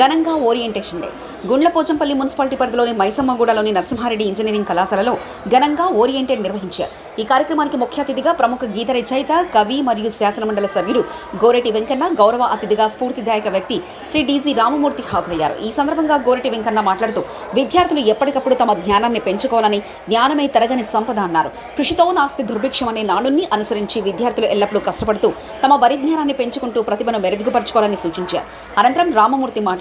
ఘనంగా orientation day. Gundlapochampally municipality పరిధిలోని మైసమ్మగూడలోని Narasimha Reddy engineering కళాశాలలో ఘనంగా ఓరియంటెడ్ నిర్వహించారు. ఈ కార్యక్రమానికి ముఖ్య అతిథిగా ప్రముఖ గీత రచయిత కవి మరియు శాసనమండలి సభ్యుడు గోరెటి వెంకన్న గౌరవ అతిథిగా స్ఫూర్తిదాయక వ్యక్తి శ్రీ డీజీ రామమూర్తి హాజరయ్యారు. ఈ సందర్భంగా గోరెటి వెంకన్న మాట్లాడుతూ విద్యార్థులు ఎప్పటికప్పుడు తమ జ్ఞానాన్ని పెంచుకోవాలని జ్ఞానమే తరగని సంపద అన్నారు. కృషితో నాస్తి దుర్భిక్షం అనే నానుని అనుసరించి విద్యార్థులు ఎల్లప్పుడూ కష్టపడుతూ తమ పరిజ్ఞానాన్ని పెంచుకుంటూ ప్రతిభను మెరుగుపరచుకోవాలని సూచించారు. అనంతరం రామమూర్తి మాట్లాడుతూ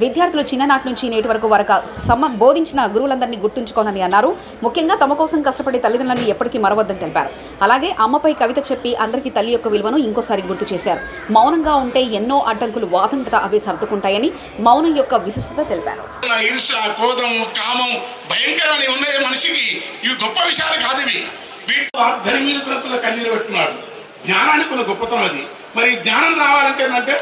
విద్యార్థులు చిన్ననాటి నుంచి నేటి వరకు వరకు సమ బోధించిన గురువులందరినీ గుర్తుంచుకోనని అన్నారు. ముఖ్యంగా తమ కోసం కష్టపడే తల్లిదండ్రులను ఎప్పటికీ మరవద్దని తెలిపారు. అలాగే అమ్మపై కవిత చెప్పి అందరికీ తల్లి యొక్క విలువను ఇంకోసారి గుర్తు చేశారు. మౌనంగా ఉంటే ఎన్నో అడ్డంకులు వాదంతట అవి సర్దుకుంటాయని మౌనం యొక్క విశిష్టత తెలిపారు. కామం ఉన్నాయి మనిషికి. ఇవి గొప్ప విషయాలు కాదు ఇవి. కన్నీరు పెట్టున్నాడు జ్ఞానానికి ఉన్న గొప్పతనం అది. మరి జ్ఞానం రావాలంటే ఏంటంటే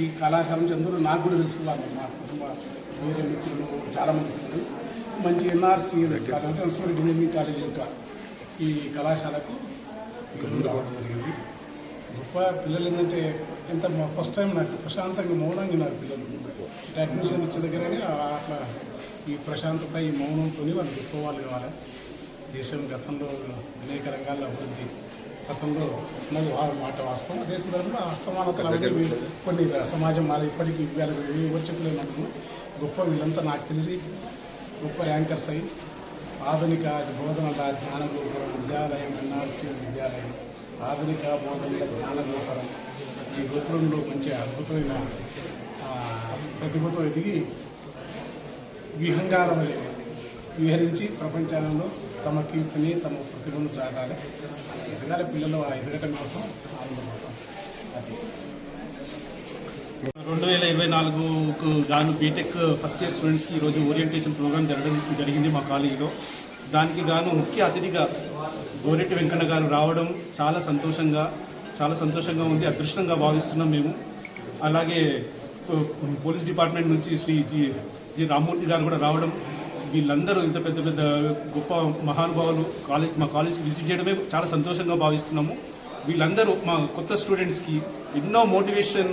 ఈ కళాశాల నుంచి అందరూ నాకు కూడా తెలుసు వాళ్ళు మా కుటుంబ వేరే మిత్రులు చాలామంది మిత్రులు మంచి ఎన్ఆర్సీ ఇంజనీరింగ్ కాలేజ్ యొక్క ఈ కళాశాలకు గురువు రావడం జరిగింది. గొప్ప పిల్లలు ఏంటంటే ఎంత ఫస్ట్ టైం నాకు ప్రశాంతంగా మౌనంగా నాకు పిల్లలు. అడ్మిషన్ ఇచ్చే దగ్గరనే అట్లా ఈ ప్రశాంతత ఈ మౌనంతో వాళ్ళు గొప్ప వాళ్ళు కావాలి. దేశం గతంలో అనేక రంగాల్లో అభివృద్ధి గతంలో ఉన్నది. వా- మాట వాస్తవం. అదే సందర్భంలో అసమానతలు అనేవి కొన్ని సమాజం మాది ఇప్పటికీ వీళ్ళ వివక్షకులైనప్పుడు గొప్ప వీళ్ళంతా నాకు తెలిసి గొప్ప ర్యాంకర్స్ అయి ఆధునిక బోధనల జ్ఞాన గోపురం విద్యాలయం ఎన్ఆర్సీ విద్యాలయం ఆధునిక బోధనల జ్ఞాన గోపురం ఈ గోపురంలో మంచి అద్భుతమైన ప్రతిభతో ఎదిగి విహంగాల వలె విహరించి ప్రపంచంలో తమ కీర్తిని తమ ప్రతిభను సాగాలి. ఎదగాలి పిల్లలు ఆ ఎదగటం కోసం ఆనందపడతాం. అది. రెండు వేల ఇరవై నాలుగుకు గాను బీటెక్ ఫస్ట్ ఇయర్ స్టూడెంట్స్కి ఈరోజు ఓరియంటేషన్ ప్రోగ్రామ్ జరగడం జరిగింది మా కాలేజీలో. దానికి గాను ముఖ్య అతిథిగా గోరెట్టి వెంకన్న గారు రావడం చాలా సంతోషంగా చాలా సంతోషంగా ఉంది అదృష్టంగా భావిస్తున్నాం మేము. అలాగే పోలీస్ డిపార్ట్మెంట్ నుంచి శ్రీ జి రామ్మూర్తి గారు కూడా రావడం వీళ్ళందరూ ఇంత పెద్ద పెద్ద గొప్ప మహానుభావులు కాలేజ్ మా కాలేజ్కి విజిట్ చేయడమే చాలా సంతోషంగా భావిస్తున్నాము. వీళ్ళందరూ మా కొత్త స్టూడెంట్స్కి ఎన్నో మోటివేషన్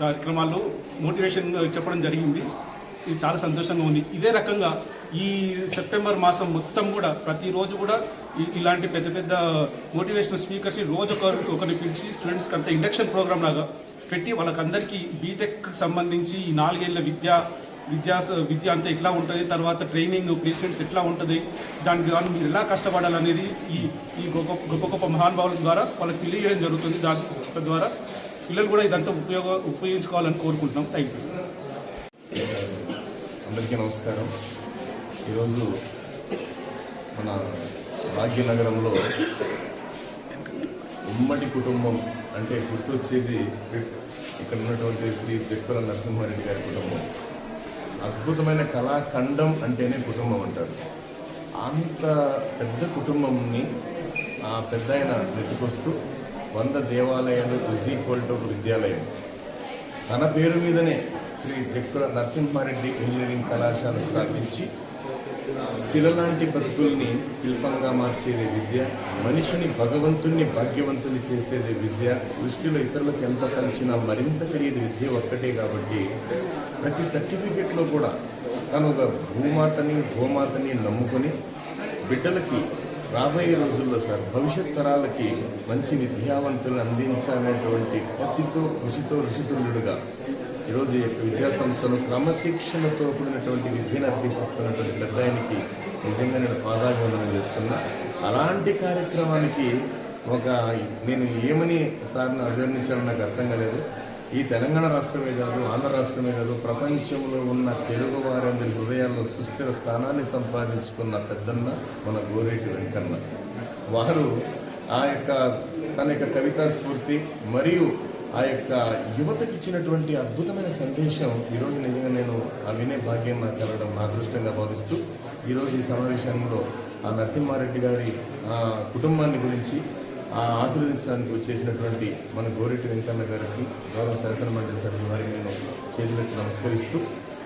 కార్యక్రమాలు మోటివేషన్ చెప్పడం జరిగింది. ఇది చాలా సంతోషంగా ఉంది. ఇదే రకంగా ఈ సెప్టెంబర్ మాసం మొత్తం కూడా ప్రతిరోజు కూడా ఇలాంటి పెద్ద పెద్ద మోటివేషనల్ స్పీకర్స్ని రోజు ఒకరు ఒకరిని పిలిచి స్టూడెంట్స్కి అంత ఇండక్షన్ ప్రోగ్రామ్ లాగా పెట్టి వాళ్ళకందరికీ బీటెక్ సంబంధించి ఈ నాలుగేళ్ళ విద్య విద్యా విద్య అంతా ఎట్లా ఉంటుంది? తర్వాత ట్రైనింగ్ ప్లేస్మెంట్స్ ఎట్లా ఉంటుంది? దానికి గాను మీరు ఎలా కష్టపడాలనేది ఈ ఈ గొప్ప గొప్ప గొప్ప మహానుభావుల ద్వారా వాళ్ళకి తెలియజేయడం జరుగుతుంది. దాని ద్వారా పిల్లలు కూడా ఇదంతా ఉపయోగ ఉపయోగించుకోవాలని కోరుకుంటున్నాం. థ్యాంక్ యూ అందరికీ నమస్కారం. ఈరోజు మన భాగ్యనగరంలో ఉమ్మడి కుటుంబం అంటే గుర్తొచ్చేది ఇక్కడ ఉన్నటువంటి శ్రీ జక్కుల నరసింహారెడ్డి గారి కుటుంబం. అద్భుతమైన కళాఖండం అంటేనే కుటుంబం అంటారు. అంత పెద్ద కుటుంబంని ఆ పెద్ద ఆయన నెట్టుకొస్తూ వంద దేవాలయాలు ఇజ్ ఈక్వల్ టు విద్యాలయం. తన పేరు మీదనే శ్రీ జక్కుల నరసింహారెడ్డి ఇంజనీరింగ్ కళాశాల స్థాపించి శిలలాంటి బతుకుల్ని శిల్పంగా మార్చేది విద్య మనిషిని భగవంతుణ్ణి భాగ్యవంతుని చేసేది విద్య సృష్టిలో ఇతరులకు ఎంత కలిసినా మరింత కలిగేది విద్య ఒక్కటే కాబట్టి ప్రతి సర్టిఫికెట్లో కూడా తను ఒక భూమాతని గోమాతని నమ్ముకొని బిడ్డలకి రాబోయే రోజుల్లో సార్ భవిష్యత్ తరాలకి మంచి విద్యావంతులు అందించాలనేటువంటి కసితో కృషితో ఋషితుల్యుడుగా ఈరోజు ఈ యొక్క విద్యా సంస్థలో క్రమశిక్షణతో కూడినటువంటి విద్యను అభ్యసిస్తున్నటువంటి పెద్ద ఆయనకి నిజంగా నేను పాదాభివందనం చేస్తున్నా. అలాంటి కార్యక్రమానికి ఒక నేను ఏమని సార్ని అభివర్ణించాలో నాకు అర్థం కాలేదు. ఈ తెలంగాణ రాష్ట్రమే కాదు ఆంధ్ర రాష్ట్రమే కాదు ప్రపంచంలో ఉన్న తెలుగు వారందరి హృదయాల్లో సుస్థిర స్థానాన్ని సంపాదించుకున్న పెద్దన్న మన గోరేటి వెంకన్న. వారు ఆ యొక్క తన యొక్క కవితా స్ఫూర్తి మరియు ఆ యొక్క యువతకి ఇచ్చినటువంటి అద్భుతమైన సందేశం ఈరోజు నిజంగా నేను ఆ వినే భాగ్యం నాకు కలగడం నా అదృష్టంగా భావిస్తూ ఈరోజు ఈ సమావేశంలో ఆ నరసింహారెడ్డి గారి కుటుంబాన్ని గురించి ఆ ఆశీర్వదించడానికి వచ్చేసినటువంటి మన గోరెట్టి వెంకన్న గారికి గౌరవ శాసనమండలి సభ్యుల వారికి నేను చేతులెత్తి నమస్కరిస్తూ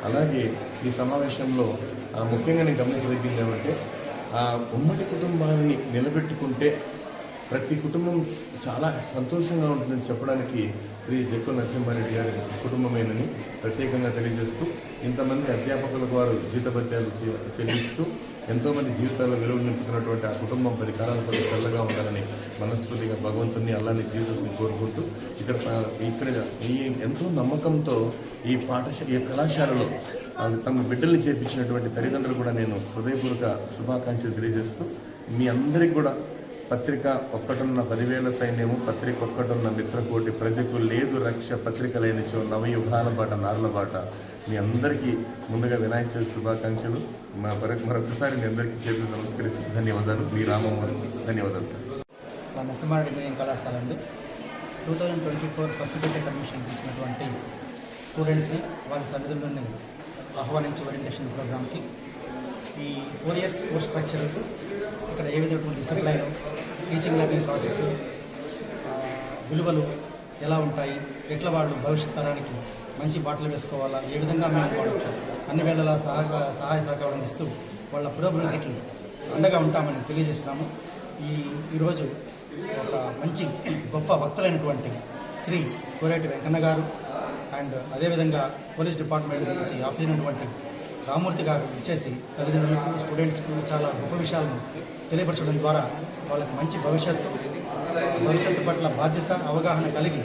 అలాగే ఈ సమావేశంలో ఆ, ముఖ్యంగా నేను గమనించదగ్గింది ఏమంటే ఆ ఉమ్మడి కుటుంబాన్ని నిలబెట్టుకుంటే ప్రతి కుటుంబం చాలా సంతోషంగా ఉంటుందని చెప్పడానికి శ్రీ జక్కు నరసింహారెడ్డి గారి కుటుంబమేనని ప్రత్యేకంగా తెలియజేస్తూ ఇంతమంది అధ్యాపకులకు వారు జీతభత్యాలు చెల్లిస్తూ ఎంతోమంది జీవితాల్లో విలువ నింపుతున్నటువంటి ఆ కుటుంబం పది కాలాల చల్లగా ఉండాలని మనస్ఫూర్తిగా భగవంతుని అల్లాని జీసస్ని కోరుకుంటూ ఇక్కడ ఇక్కడ ఈ ఎంతో నమ్మకంతో ఈ పాఠశాల ఈ కళాశాలలో తమ బిడ్డల్ని చేర్పించినటువంటి తల్లిదండ్రులు కూడా నేను హృదయపూర్వక శుభాకాంక్షలు తెలియజేస్తూ మీ అందరికీ కూడా పత్రిక ఒక్కటున్న పదివేల సైన్యము పత్రిక ఒక్కటున్న మిత్రకోటి ప్రజకు లేదు రక్ష పత్రిక లేనిచో నవయుగాల బాట నార్ల బాట. మీ అందరికీ ముందుగా వినాయక చవితి శుభాకాంక్షలు. మా మరొక మరొకసారి మీ అందరికీ చేతులు నమస్కరిస్తూ ధన్యవాదాలు. మీ రామమ్మ ధన్యవాదాలు సార్. మా నరసింహారెడ్డి ఇంజనీరింగ్ కళాశాల అండి two thousand twenty four first B Tech admission తీసుకున్నటువంటి స్టూడెంట్స్ని వాళ్ళ తల్లిదండ్రులని ఆహ్వానించి ఓరియంటేషన్ ప్రోగ్రామ్కి ఈ ఫోర్ ఇయర్స్ కోర్స్ స్ట్రక్చర్ ఇక్కడ ఏ విధమైనటువంటి డిసిప్లైన్ టీచింగ్ లెర్నింగ్ ప్రాసెస్ విలువలు ఎలా ఉంటాయి ఎట్లా వాళ్ళు భవిష్యత్ తరానికి మంచి బాటలు వేసుకోవాలా ఏ విధంగా మేము వాళ్ళకి అన్ని వేళలా సహాయ సహాయ సహకారం ఇస్తూ వాళ్ళ పురోభివృద్ధికి అండగా ఉంటామని తెలియజేస్తున్నాము. ఈ ఈరోజు ఒక మంచి గొప్ప భక్తులైనటువంటి శ్రీ కోరేటి వెంకన్న గారు అండ్ అదేవిధంగా పోలీస్ డిపార్ట్మెంట్ నుంచి ఆఫీనటువంటి రామూర్తి గారు ఇచ్చేసి తల్లిదండ్రులకు స్టూడెంట్స్కు చాలా గొప్ప విషయాలను తెలియపరచడం ద్వారా వాళ్ళకి మంచి భవిష్యత్తు భవిష్యత్తు పట్ల బాధ్యత అవగాహన కలిగి